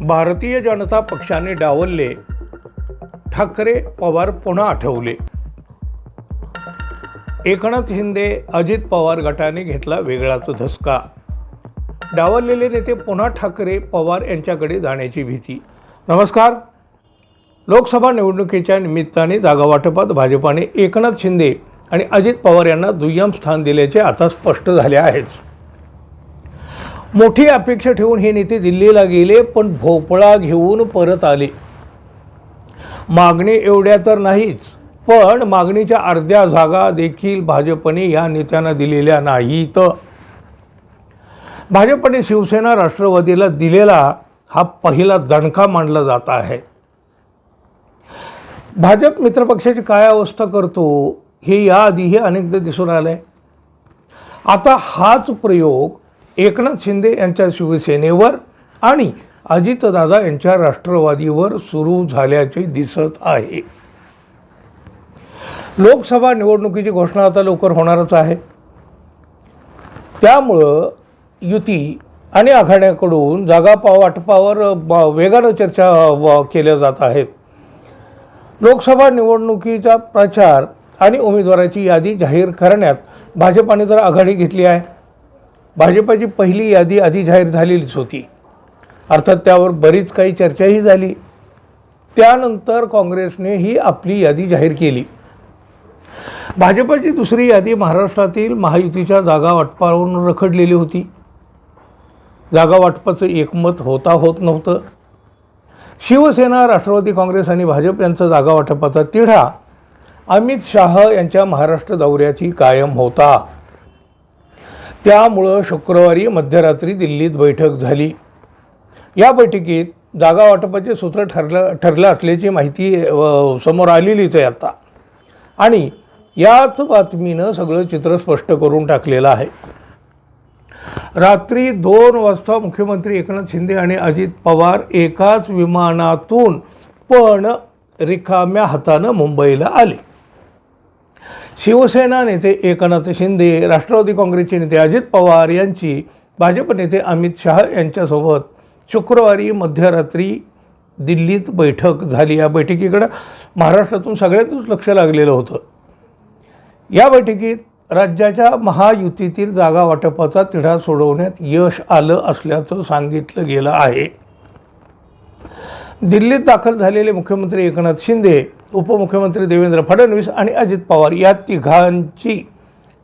भारतीय जनता पक्षाने डावलले. ठाकरे पवार पुन्हा आठवले. एकनाथ शिंदे अजित पवार गटाने घेतला वेगळाच धसका. डावललेले नेते पुन्हा ठाकरे पवार यांच्याकडे जाण्याची भीती. नमस्कार. लोकसभा निवडणुकीच्या निमित्ताने जागावाटपात भाजपाने एकनाथ शिंदे आणि अजित पवार यांना दुय्यम स्थान दिल्याचे आता स्पष्ट झाले आहेच मोठी अपेक्षा ठेवून हे नेते दिल्लीला गेले पण भोपळा घेऊन परत आले. मागणी एवढ्या तर नाहीच पण मागणीच्या अर्ध्या जागा देखील भाजपने या नेत्यांना दिलेल्या नाहीत. भाजपने शिवसेना राष्ट्रवादीला दिलेला हा पहिला दणका मानला जात आहे. भाजप मित्रपक्षाची काय अवस्था करतो हे याआधीही अनेकदा दिसून आलं आहे आता हाच प्रयोग एकनाथ शिंदे यांच्या शिवसेनेवर आणि अजितदादा यांच्या राष्ट्रवादीवर सुरू झाल्याचे दिसत आहे. लोकसभा निवडणुकीची घोषणा आता लवकर होणारच आहे. त्यामुळं युती आणि आघाड्याकडून जागा पा वाटपावर ब- वेगानं चर्चा व- केल्या जात आहेत. लोकसभा निवडणुकीचा प्रचार आणि उमेदवाराची यादी जाहीर करण्यात भाजपाने जर आघाडी घेतली आहे. भाजपाची पहिली यादी आधी जाहीर झालेलीच होती. अर्थात त्यावर बरीच काही चर्चाही झाली. त्यानंतर काँग्रेसने ही आपली यादी जाहीर केली. भाजपाची दुसरी यादी महाराष्ट्रातील महायुतीच्या जागा वाटपावरून रखडलेली होती. जागा वाटपाचं एकमत होता होत नव्हतं. शिवसेना राष्ट्रवादी काँग्रेस आणि भाजप यांचा जागा वाटपाचा तिढा अमित शाह यांच्या महाराष्ट्र दौऱ्याची कायम होता. त्यामुळं शुक्रवारी मध्यरात्री दिल्लीत बैठक झाली. या बैठकीत जागा वाटपाचे सूत्र ठरलं ठरलं असल्याची माहिती समोर आलेलीच आहे आता. आणि याच बातमीनं सगळं चित्र स्पष्ट करून टाकलेलं आहे. रात्री दोन वाजता मुख्यमंत्री एकनाथ शिंदे आणि अजित पवार एकाच विमानातून पण रिकाम्या हातानं मुंबईला आले. शिवसेना नेते एकनाथ शिंदे राष्ट्रवादी काँग्रेसचे नेते अजित पवार यांची भाजप नेते अमित शहा यांच्यासोबत शुक्रवारी मध्यरात्री दिल्लीत बैठक झाली. या बैठकीकडं महाराष्ट्रातून सगळ्यातच लक्ष लागलेलं होतं. या बैठकीत राज्याच्या महायुतीतील जागा वाटपाचा तिढा सोडवण्यात यश आलं असल्याचं सांगितलं गेलं आहे. दिल्लीत दाखल झालेले मुख्यमंत्री एकनाथ शिंदे उपमुख्यमंत्री देवेंद्र फडणवीस आणि अजित पवार या तिघांची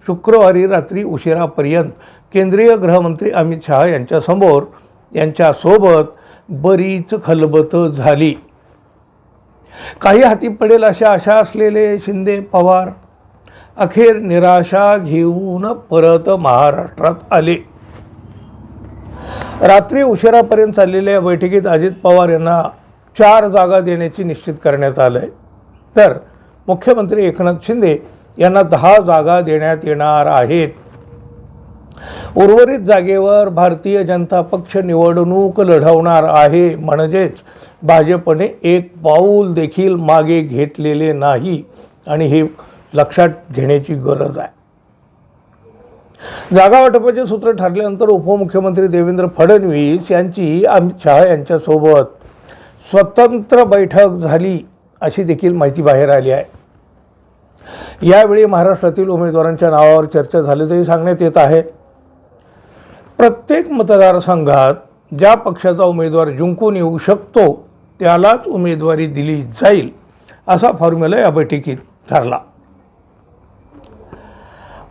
शुक्रवारी रात्री उशिरापर्यंत केंद्रीय गृहमंत्री अमित शहा यांच्यासमोर यांच्यासोबत बरीच खलबत झाली. काही हाती पडेल अशा आशा असलेले शिंदे पवार अखेर निराशा घेऊन परत महाराष्ट्रात आले. रात्री उशिरापर्यंत चाललेल्या बैठकीत अजित पवार यांना चार जागा देण्याची निश्चित करण्यात आलं आहे तर मुख्यमंत्री एकनाथ शिंदे यांना दहा जागा देण्यात येणार आहेत. उर्वरित जागेवर भारतीय जनता पक्ष निवडणूक लढवणार आहे. म्हणजेच भाजपने एक पाऊल देखील मागे घेतलेले नाही आणि हे लक्षात घेण्याची गरज आहे. जागा वाटपाचे सूत्र ठरल्यानंतर उपमुख्यमंत्री देवेंद्र फडणवीस यांची अमित शहा यांच्यासोबत स्वतंत्र बैठक झाली. अशी देखील माहिती बाहेर आली आहे. यावेळी महाराष्ट्रातील उमेदवारांच्या नावावर चर्चा झाल्याचंही सांगण्यात येत आहे प्रत्येक मतदारसंघात ज्या पक्षाचा उमेदवार जिंकून येऊ शकतो त्यालाच उमेदवारी दिली जाईल असा फॉर्म्युला या बैठकीत ठरला.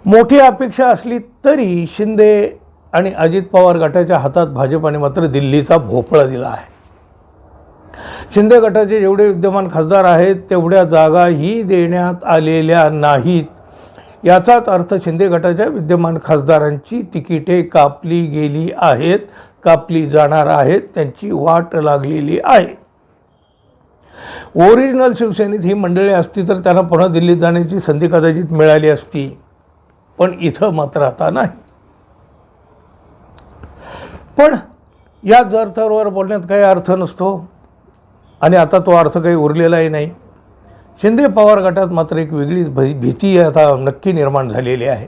मोठी अपेक्षा असली तरी शिंदे आणि अजित पवार गटाच्या हातात भाजपाने मात्र दिल्लीचा भोपळा दिला आहे. शिंदे गटाचे जेवढे विद्यमान खासदार आहेत तेवढ्या जागाही देण्यात आलेल्या नाहीत. याचाच अर्थ शिंदे गटाच्या विद्यमान खासदारांची तिकिटे कापली गेली आहेत कापली जाणार आहेत त्यांची वाट लागलेली आहे. ओरिजिनल शिवसेनेत ही मंडळी असती तर त्यांना पुन्हा दिल्लीत जाण्याची संधी कदाचित मिळाली असती पण इथं मात्र आता नाही. पण या अर्थावर बोलण्यात काही अर्थ नसतो आणि आता तो अर्थ काही उरलेलाही नाही. शिंदे पवार गटात मात्र एक वेगळीच भी भीती आता नक्की निर्माण झालेली आहे.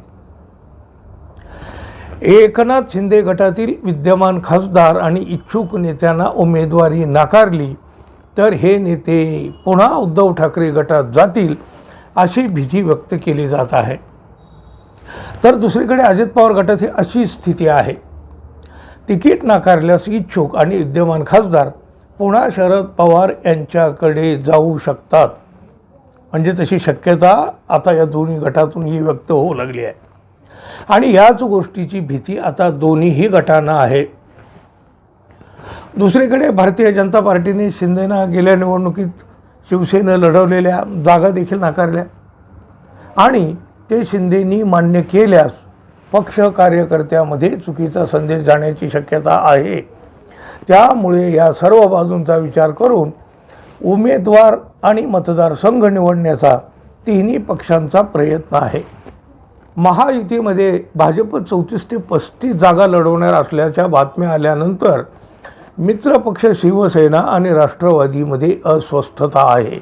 एकनाथ शिंदे गटातील विद्यमान खासदार आणि इच्छुक नेत्यांना उमेदवारी नाकारली तर हे नेते पुन्हा उद्धव ठाकरे गटात जातील अशी भीती व्यक्त केली जात आहे. तर दुसरीकडे अजित पवार गटाची अशी स्थिती आहे. तिकीट नाकारल्यास इच्छुक आणि विद्यमान खासदार पुन्हा शरद पवार यांच्याकडे जाऊ शकतात. म्हणजे तशी शक्यता आता या दोन्ही गटातूनही व्यक्त होऊ लागली आहे. आणि याच गोष्टीची भीती आता दोन्हीही गटांना आहे. दुसरीकडे भारतीय जनता पार्टीने शिंदेना गेल्या निवडणुकीत शिवसेना लढवलेल्या जागा देखील नाकारल्या. आणि ते शिंदेनी मान्य केल्यास पक्ष कार्यकर्त्यामध्ये चुकीचा संदेश जाण्याची शक्यता आहे. त्यामुळे या सर्व बाजूंचा विचार करून उमेदवार आणि मतदारसंघ निवडण्याचा तिन्ही पक्षांचा प्रयत्न आहे. महायुतीमध्ये भाजप चौतीस ते पस्तीस जागा लढवणार असल्याच्या बातम्या आल्यानंतर मित्रपक्ष शिवसेना आणि राष्ट्रवादीमध्ये अस्वस्थता आहे.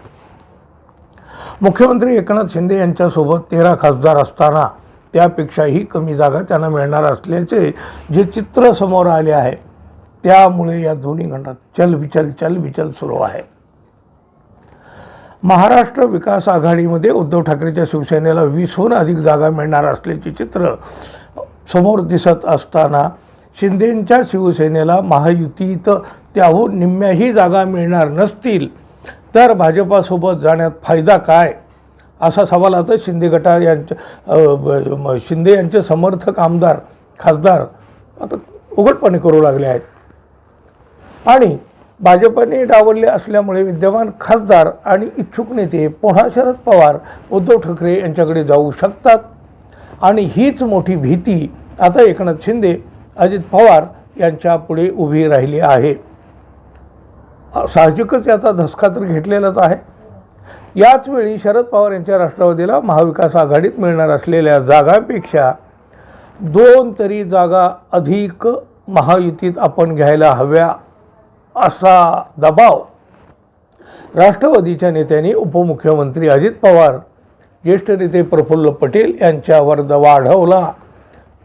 मुख्यमंत्री एकनाथ शिंदे यांच्यासोबत तेरा खासदार असताना त्यापेक्षाही कमी जागा त्यांना मिळणार असल्याचे जे चित्र समोर आले आहे. त्यामुळे या दोन्ही खंडात चलबिचल चलबिचल सुरू आहे. महाराष्ट्र विकास आघाडीमध्ये उद्धव ठाकरेच्या शिवसेनेला वीसहून अधिक जागा मिळणार असल्याचे चित्र समोर दिसत असताना शिंदेंच्या शिवसेनेला महायुतीत त्याहून निम्म्याही जागा मिळणार नसतील तर भाजपासोबत जाण्यात फायदा काय? असा सवाल आता शिंदे गटा यांच्या शिंदे यांचे समर्थक आमदार खासदार आता उघडपणे करू लागले आहेत. आणि भाजपने डावलले असल्यामुळे विद्यमान खासदार आणि इच्छुक नेते पुन्हा शरद पवार उद्धव ठाकरे यांच्याकडे जाऊ शकतात. आणि हीच मोठी भीती आता एकनाथ शिंदे अजित पवार यांच्या पुढे उभी राहिली आहे. साहजिकच याचा धसका तर घेतलेलाच आहे. याच वेळी शरद पवार यांच्या राष्ट्रवादीला महाविकास आघाडीत मिळणार असलेल्या जागांपेक्षा दोन तरी जागा अधिक महायुतीत आपण घ्यायला हव्या. असा दबाव राष्ट्रवादीच्या नेत्यांनी उपमुख्यमंत्री अजित पवार ज्येष्ठ नेते प्रफुल्ल पटेल यांच्यावर वाढवला.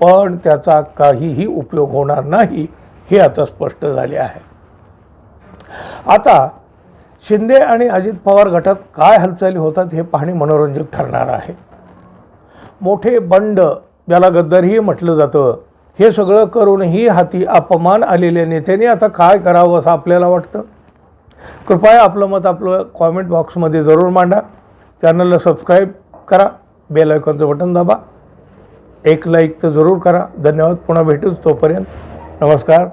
पण त्याचा काहीही उपयोग होणार नाही हे आता स्पष्ट झाले आहे. आता शिंदे आणि अजित पवार गटात काय हालचाली होतात हे पाहणे मनोरंजक ठरणार आहे. मोठे बंड ज्याला गद्दारही म्हटलं जातं. हे सगळं करूनही हाती अपमान आलेल्या नेत्याने आता काय करावं असं आपल्याला वाटतं? कृपया आपलं मत आपलं कॉमेंट बॉक्समध्ये जरूर मांडा. चॅनलला सबस्क्राईब करा. बेल आयकॉनचं बटन दाबा. एक लाईक तर जरूर करा. धन्यवाद. पुन्हा भेटूच तोपर्यंत. नमस्कार.